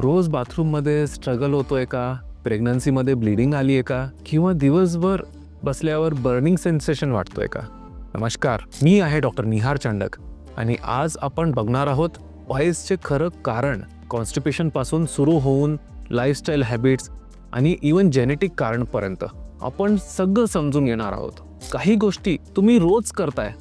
रोज बाथरूममध्ये स्ट्रगल होतोय का? प्रेग्नन्सीमध्ये ब्लिडिंग आली आहे का? किंवा दिवसभर बसल्यावर बर्निंग सेन्सेशन वाटतोय का? नमस्कार मी आहे डॉक्टर निहार चांडक आणि आज आपण बघणार आहोत ऑइल्सचे खरं कारण कॉन्स्टिपेशनपासून सुरू होऊन लाईफस्टाईल हॅबिट्स आणि इवन जेनेटिक कारणपर्यंत आपण सगळं समजून घेणार आहोत. काही गोष्टी तुम्ही रोज करताय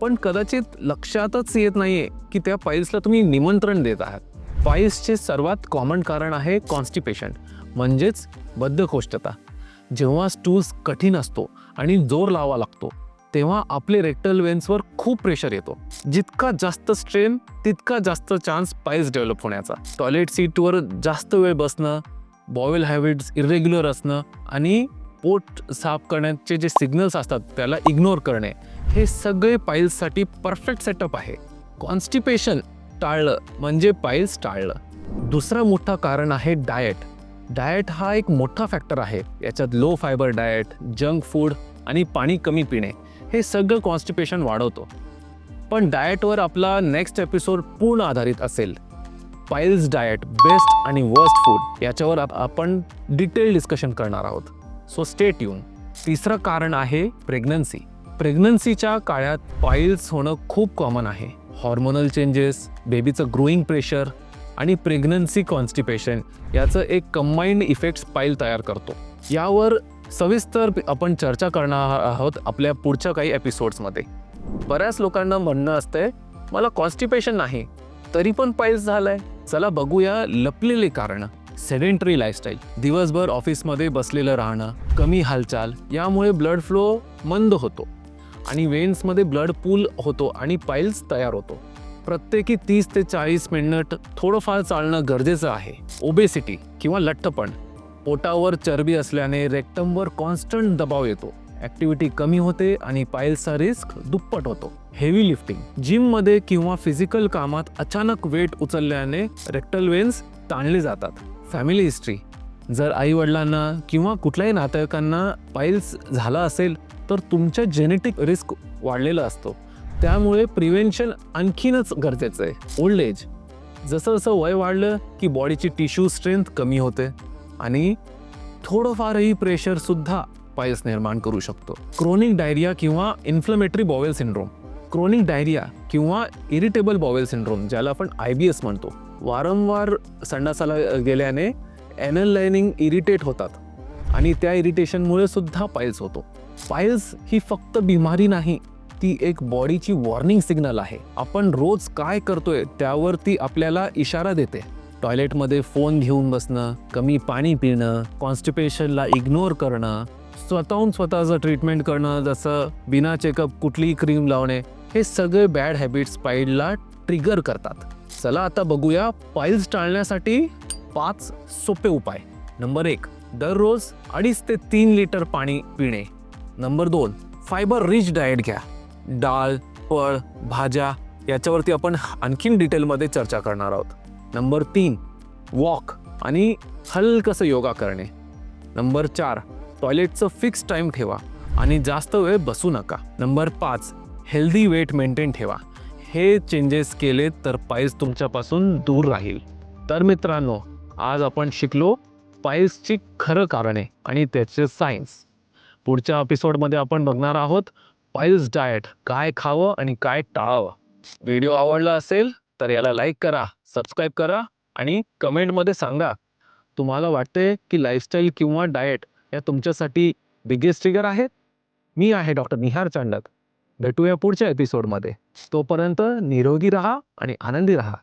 पण कदाचित लक्षातच येत नाहीये की त्या पाईल्सला तुम्ही निमंत्रण देत आहात. पाईल्सचे सर्वात कॉमन कारण आहे कॉन्स्टिपेशन म्हणजेच बद्धकोष्ठता. जेव्हा स्टूल्स कठीण असतो आणि जोर लावा लागतो तेव्हा आपले रेक्टल वेन्सवर खूप प्रेशर येतो. जितका जास्त स्ट्रेन तितका जास्त चान्स पायस डेव्हलप होण्याचा. टॉयलेट सीटवर जास्त वेळ बसणं बॉवेल हॅबिट्स इरेग्युलर असणं आणि पोट साफ करण्याचे जे सिग्नल्स असतात त्याला इग्नोर करणे हे सगळे पाईल्ससाठी परफेक्ट सेटअप आहे. कॉन्स्टिपेशन टाळलं म्हणजे पाईल्स टाळलं. दुसरं मोठं कारण आहे डाएट. डाएट हा एक मोठा फॅक्टर आहे. याच्यात low fibre diet junk food आणि पाणी कमी पिणे हे सगळं कॉन्स्टिपेशन वाढवतो. पण डाएटवर आपला नेक्स्ट एपिसोड पूर्ण आधारित असेल. पाईल्स डाएट बेस्ट आणि वर्स्ट फूड याच्यावर आप- आपण डिटेल डिस्कशन करणार आहोत. सो स्टेट येऊन तिसरं कारण आहे प्रेग्नन्सी. प्रेग्नन्सीच्या काळात पाईल्स होणं खूप कॉमन आहे. हॉर्मोनल चेंजेस बेबीचं ग्रोईंग प्रेशर आणि प्रेग्नन्सी कॉन्स्टिपेशन याचं एक कंबाईंड इफेक्ट्स पाईल तयार करतो. यावर सविस्तर आपण चर्चा करणार आहोत आपल्या पुढच्या काही एपिसोड्समध्ये बऱ्याच लोकांना म्हणणं असतंय मला कॉन्स्टिपेशन नाही तरी पण पाईल्स झालंय. चला बघूया लपलेले कारणं. सेडेंटरी लाईफस्टाईल दिवसभर ऑफिसमध्ये बसलेलं राहणं कमी हालचाल यामुळे ब्लड फ्लो मंद होतो. आणि वेन्समध्ये ब्लड पूल होतो आणि पाईल्स तयार होतो. प्रत्येकी तीस ते चाळीस मिनिट थोडंफार चालणं गरजेचं आहे. ओबेसिटी किंवा लठ्ठपण. पोटावर चरबी असल्याने रेक्टमवर कॉन्स्टंट दबाव येतो. ॲक्टिव्हिटी कमी होते आणि पायल्सचा रिस्क दुप्पट होतो. हेवी लिफ्टिंग जिममध्ये किंवा फिजिकल कामात अचानक वेट उचलल्याने रेक्टल वेन्स ताणले जातात. फॅमिली हिस्ट्री जर आईवडिलांना किंवा कुठल्याही नातेवाईकांना पाईल्स झाला असेल तर तुमच्या जेनेटिक रिस्क वाढलेला असतो. त्यामुळे प्रिव्हेन्शन आणखीनच गरजेचं आहे. ओल्ड एज जसं जसं वय वाढलं की बॉडीची टिश्यू स्ट्रेंथ कमी होते आणि थोडंफारही प्रेशरसुद्धा पायल्स निर्माण करू शकतो. क्रोनिक डायरिया किंवा inflammatory bowel syndrome chronic diarrhoea किंवा इरिटेबल बॉवेल सिंड्रोम ज्याला आपण आय बी एस म्हणतो. वारंवार संडासाला गेल्याने एनल लाईनिंग इरिटेट होतात. आणि त्या इरिटेशनमुळे सुद्धा पायल्स होतो. पायल्स ही फक्त बिमारी नाही ती एक बॉडीची वॉर्निंग सिग्नल आहे. आपण रोज काय करतोय त्यावर ती आपल्याला इशारा देते. टॉयलेटमध्ये फोन घेऊन बसणं कमी पाणी पिणं कॉन्स्टिपेशनला इग्नोर करणं स्वतःहून स्वतःचं ट्रीटमेंट करणं जसं बिना चेकअप कुठलीही क्रीम लावणे हे सगळे बॅड हॅबिट्स पाईलला ट्रिगर करतात. चला आता बघूया पाईल्स टाळण्यासाठी पाच सोपे उपाय. नंबर एक दररोज अडीच ते तीन लिटर पाणी पिणे. नंबर दोन फायबर रिच डाएट घ्या. डाळ फळ भाज्या याच्यावरती आपण आणखीन डिटेलमध्ये चर्चा करणार आहोत. नंबर तीन वॉक आणि हलकसं योगा करणे. नंबर चार टॉयलेटचं फिक्स टाईम ठेवा आणि जास्त वेळ बसू नका. नंबर पाच हेल्दी वेट मेंटेन ठेवा. हे चेंजेस केले तर पाईल्स तुमच्यापासून दूर राहील. तर मित्रांनो आज आपण शिकलो पाईल्सची खरं कारणे आणि त्याचे सायन्स. पुढच्या एपिसोडमध्ये आपण बघणार आहोत पाईल्स डाएट काय खावं आणि काय टाळावं. व्हिडिओ आवडला असेल तर याला लाईक करा सबस्क्राईब करा आणि कमेंटमध्ये सांगा तुम्हाला वाटते की लाईफस्टाईल किंवा डाएट या तुमच्यासाठी बिगेस्ट ट्रिगर आहेत? मी आहे डॉक्टर निहार चांडक. भेटूया पुढच्या एपिसोडमध्ये. तोपर्यंत निरोगी राहा आणि आनंदी राहा.